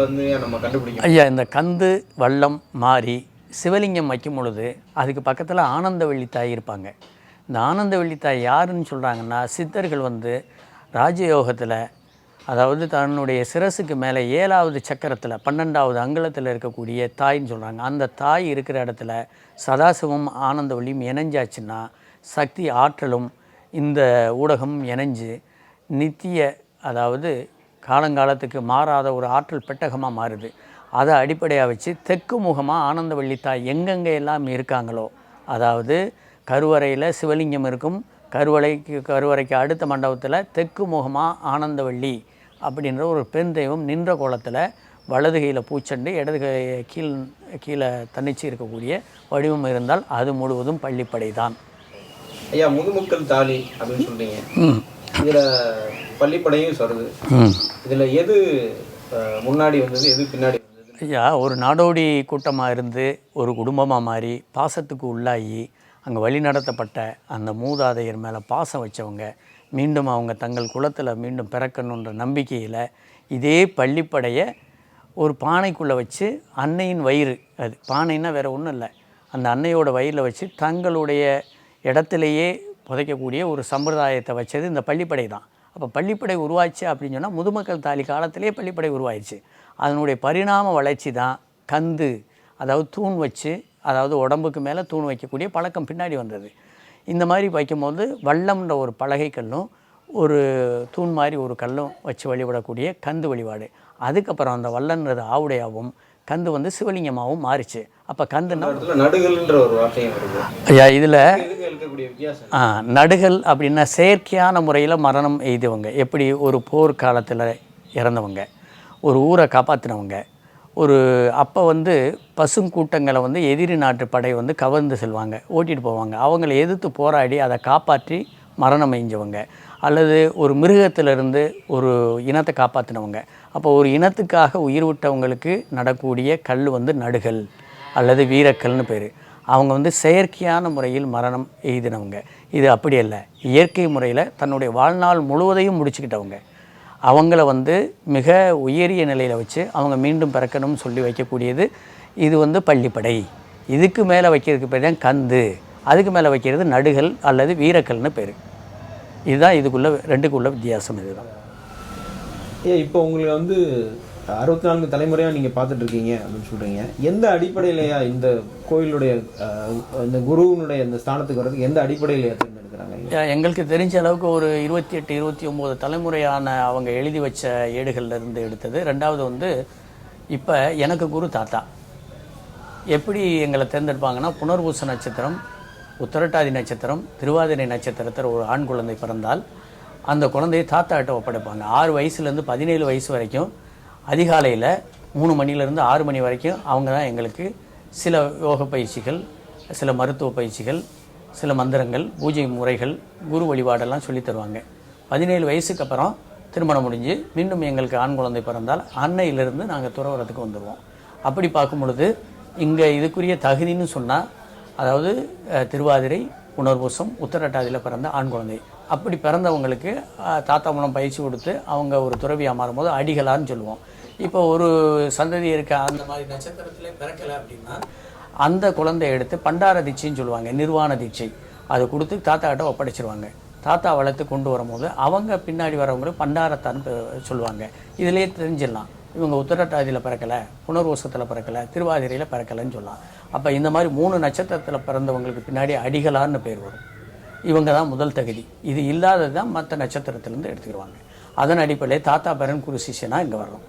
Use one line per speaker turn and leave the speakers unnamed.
வந்து நம்ம
ஐயா இந்த கந்து வள்ளம் மாறி சிவலிங்கம் வைக்கும் பொழுது அதுக்கு பக்கத்தில் ஆனந்த வெள்ளித்தாய் இருப்பாங்க. இந்த ஆனந்த வெள்ளித்தாய் யாருன்னு சொல்கிறாங்கன்னா சித்தர்கள் வந்து ராஜயோகத்தில் அதாவது தன்னுடைய சிரசுக்கு மேலே ஏழாவது சக்கரத்தில் பன்னெண்டாவது அங்குலத்தில் இருக்கக்கூடிய தாய்ன்னு சொல்கிறாங்க அந்த தாய் இருக்கிற இடத்துல சதாசிவம் ஆனந்தவள்ளியும் இணைஞ்சாச்சுன்னா சக்தி ஆற்றலும் இந்த ஊடகம் இணைஞ்சு நித்திய அதாவது காலங்காலத்துக்கு மாறாத ஒரு ஆற்றல் பெட்டகமாக மாறுது. அதை அடிப்படையாக வச்சு தெற்கு முகமாக ஆனந்த வள்ளித்தாய் எங்கெங்கே எல்லாம் இருக்காங்களோ அதாவது கருவறையில் சிவலிங்கம் இருக்கும் கருவறைக்கு கருவறைக்கு அடுத்த மண்டபத்தில் தெற்கு முகமாக ஆனந்தவள்ளி அப்படின்ற ஒரு பெண் தெய்வம் நின்ற கோலத்தில் வலது கையில் பூச்செண்டு இடது கை கீழ் கீழே தன்னிச்சு இருக்கக்கூடிய வடிவம் இருந்தால் அது முழுவதும் பள்ளிப்படை தான்
ஐயா முதுமுக்கல் தாலி அப்படின்னு சொல்றீங்க.
ம்.
இதுல பள்ளிப்படையும்
ம்.
இதுல எது முன்னாடி வந்தது எது பின்னாடி வந்தது?
ஐயா ஒரு நாடோடி கூட்டமாக இருந்து ஒரு குடும்பமாக மாறி பாசத்துக்கு உள்ளாகி அங்கே வழிநடத்தப்பட்ட அந்த மூதாதையர் மேலே பாசம் வச்சவங்க மீண்டும் அவங்க தங்கள் குலத்தில் மீண்டும் பிறக்கணுன்ற நம்பிக்கையில் இதே பள்ளிப்படையை ஒரு பானைக்குள்ளே வச்சு அன்னையின் வயிறு அது பானைன்னா வேறு ஒன்றும் இல்லை. அந்த அன்னையோட வயிறில் வச்சு தங்களுடைய இடத்துலையே புதைக்கக்கூடிய ஒரு சம்பிரதாயத்தை வச்சது இந்த பள்ளிப்படை தான் அப்போ பள்ளிப்படை உருவாச்சு அப்படின்னு சொன்னால் முதுமக்கள் தாலி காலத்திலே பள்ளிப்படை உருவாயிடுச்சு அதனுடைய பரிணாம வளர்ச்சி தான் கந்து அதாவது தூண் வச்சு அதாவது உடம்புக்கு மேலே தூண் வைக்கக்கூடிய பழக்கம் பின்னாடி வந்தது. இந்த மாதிரி வைக்கும்போது வள்ளம்ன்ற ஒரு பலகை கல்லும் ஒரு தூண் மாதிரி ஒரு கல்லும் வச்சு வழிபடக்கூடிய கந்து வழிபாடு. அதுக்கப்புறம் அந்த வல்லன்றது ஆவுடையாகவும் கந்து வந்து சிவலிங்கமாகவும் மாறிச்சு. அப்போ கந்துன்னா ஐயா இதில் நடுகள் அப்படின்னா செயற்கையான முறையில் மரணம் எய்தவங்க. எப்படி? ஒரு போர் காலத்தில் இறந்தவங்க. ஒரு ஊரை காப்பாற்றினவங்க ஒரு அப்போ வந்து பசுங்கூட்டங்களை வந்து எதிரி நாட்டு படை வந்து கவர்ந்து செல்வாங்க. ஓட்டிட்டு போவாங்க. அவங்கள எதிர்த்து போராடி அதை காப்பாற்றி மரணம் எய்ஞ்சவங்க அல்லது ஒரு மிருகத்திலிருந்து ஒரு இனத்தை காப்பாற்றினவங்க அப்போ ஒரு இனத்துக்காக உயிர் விட்டவங்களுக்கு நடக்கூடிய கல் வந்து நடுகள் அல்லது வீரக்கல்னு பேர். அவங்க வந்து செயற்கையான முறையில் மரணம் எய்தினவங்க. இது அப்படி அல்ல. இயற்கை முறையில் தன்னுடைய வாழ்நாள் முழுவதையும் முடிச்சுக்கிட்டவங்க. அவங்கள வந்து மிக உயரிய நிலையில் வச்சு அவங்க மீண்டும் பிறக்கணும்னு சொல்லி வைக்கக்கூடியது இது வந்து பள்ளிப்படை. இதுக்கு மேலே வைக்கிறதுக்கு பேர் தான் கந்து. அதுக்கு மேலே வைக்கிறது நடுகள் அல்லது வீரக்கல்னு பேர். இதுதான் இதுக்குள்ள ரெண்டுக்குள்ள வித்தியாசம் இதுதான்.
ஐயா இப்போ உங்களுக்கு வந்து அறுபத்தி நான்கு தலைமுறையாக நீங்கள் பார்த்துட்டு இருக்கீங்க அப்படின்னு சொல்கிறீங்க எந்த அடிப்படையிலையா இந்த கோயிலுடைய இந்த குருவினுடைய இந்த ஸ்தானத்துக்கு வர்றதுக்கு எந்த அடிப்படையிலையா தேர்ந்தெடுக்கிறாங்க?
எங்களுக்கு தெரிஞ்ச அளவுக்கு ஒரு இருபத்தி எட்டு இருபத்தி ஒம்பது தலைமுறையான அவங்க எழுதி வச்ச ஏடுகள்ல இருந்து எடுத்தது. ரெண்டாவது வந்து இப்போ எனக்கு குரு தாத்தா. எப்படி எங்களை தேர்ந்தெடுப்பாங்கன்னா புனர்பூச நட்சத்திரம் உத்தரட்டாதி நட்சத்திரம் திருவாதிரை நட்சத்திரத்தில் ஒரு ஆண் குழந்தை பிறந்தால் அந்த குழந்தையை தாத்தாட்ட ஒப்படைப்பாங்க. ஆறு வயசுலேருந்து பதினேழு வயசு வரைக்கும் அதிகாலையில் மூணு மணிலேருந்து ஆறு மணி வரைக்கும் அவங்க தான் எங்களுக்கு சில யோக பயிற்சிகள் சில மருத்துவ பயிற்சிகள் சில மந்திரங்கள் பூஜை முறைகள் குரு வழிபாடெல்லாம் சொல்லி தருவாங்க. பதினேழு வயசுக்கு அப்புறம் திருமணம் முடிஞ்சு மீண்டும் எங்களுக்கு ஆண் குழந்தை பிறந்தால் அன்னையிலிருந்து நாங்கள் துறவரத்துக்கு வந்துடுவோம் அப்படி பார்க்கும் பொழுது இங்கே இதுக்குரிய தகுதின்னு சொன்னால் அதாவது திருவாதிரை புனர்பூசம் உத்தரட்டாதியில் பிறந்த ஆண் குழந்தை. அப்படி பிறந்தவங்களுக்கு தாத்தா மூலம் பயிற்சி கொடுத்து அவங்க ஒரு துறவியாக மாறும்போது அடிகளான்னு சொல்லுவோம். இப்போ ஒரு சந்ததி இருக்க அந்த மாதிரி நட்சத்திரத்தில் பிறக்கலை அப்படின்னா அந்த குழந்தைய எடுத்து பண்டார தீட்சைன்னு சொல்லுவாங்க நிர்வாண தீட்சை. அதை கொடுத்து தாத்தாட்ட ஒப்படைச்சிருவாங்க. தாத்தா வளர்த்து கொண்டு வரும்போது அவங்க பின்னாடி வரவங்களுக்கு பண்டாரத்தான்னு சொல்லுவாங்க. இதிலே தெரிஞ்சிடலாம். இவங்க உத்தரட்டாதியில் பிறக்கலை புனர்வசத்தில் பிறக்கலை திருவாதிரையில் பிறக்கலைன்னு சொல்லலாம் அப்போ இந்த மாதிரி மூணு நட்சத்திரத்தில் பிறந்தவங்களுக்கு பின்னாடி அடிகளான்னு பேர் வரும். இவங்க தான் முதல் தகுதி. இது இல்லாதது தான் மற்ற நட்சத்திரத்திலேருந்து எடுத்துக்கிடுவாங்க. அதன் அடிப்படையில் தாத்தா பரன் குரு சிஷியனாக இங்கே வர்றோம்.